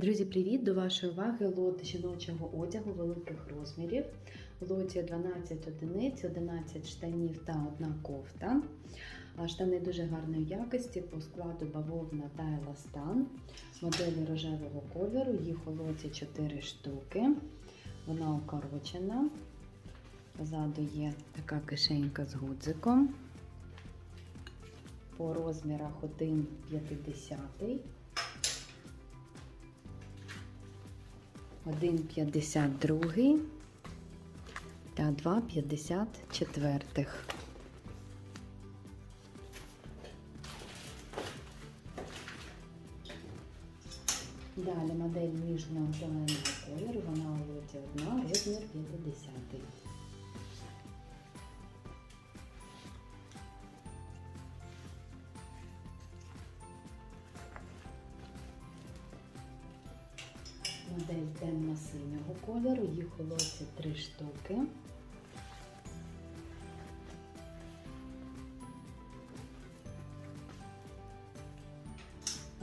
Друзі, привіт! До вашої уваги лот жіночого одягу великих розмірів. Лоті 12 одиниць, 11 штанів та одна кофта. Штани дуже гарної якості по складу бавовна та еластан. Моделі рожевого кольору, їх у лоті 4 штуки. Вона укорочена. Позаду є така кишенька з гудзиком. По розмірах 1,50. 1,52 та 2,54. Далі модель ніжного зеленого кольору, вона у одна, розмір 50. Темно-синього кольору, їх у лоті три штуки.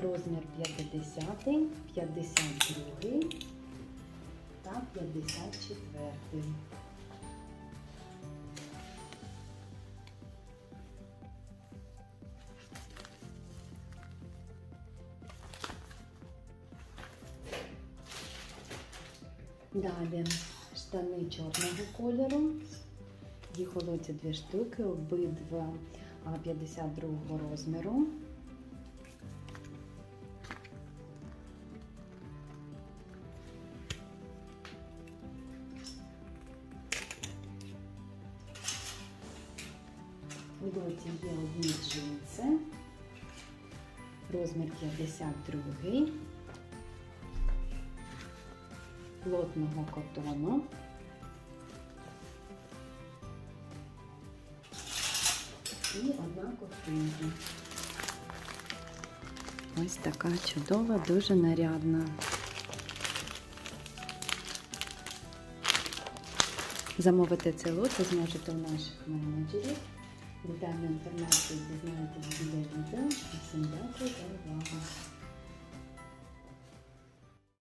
Розмір 50, 52 та 54. Далі штани чорного кольору. Їх у лоті дві штуки, обидва а, 52 розміру. Лоті є одні джинси, розмір 52 плотного котону. І одна ковтинка. Ось така чудова, дуже нарядна. Замовити цей лот ви зможете у наших менеджерів. Детальну інформацію дізнаєтесь біля відео. Всім дякую за увагу.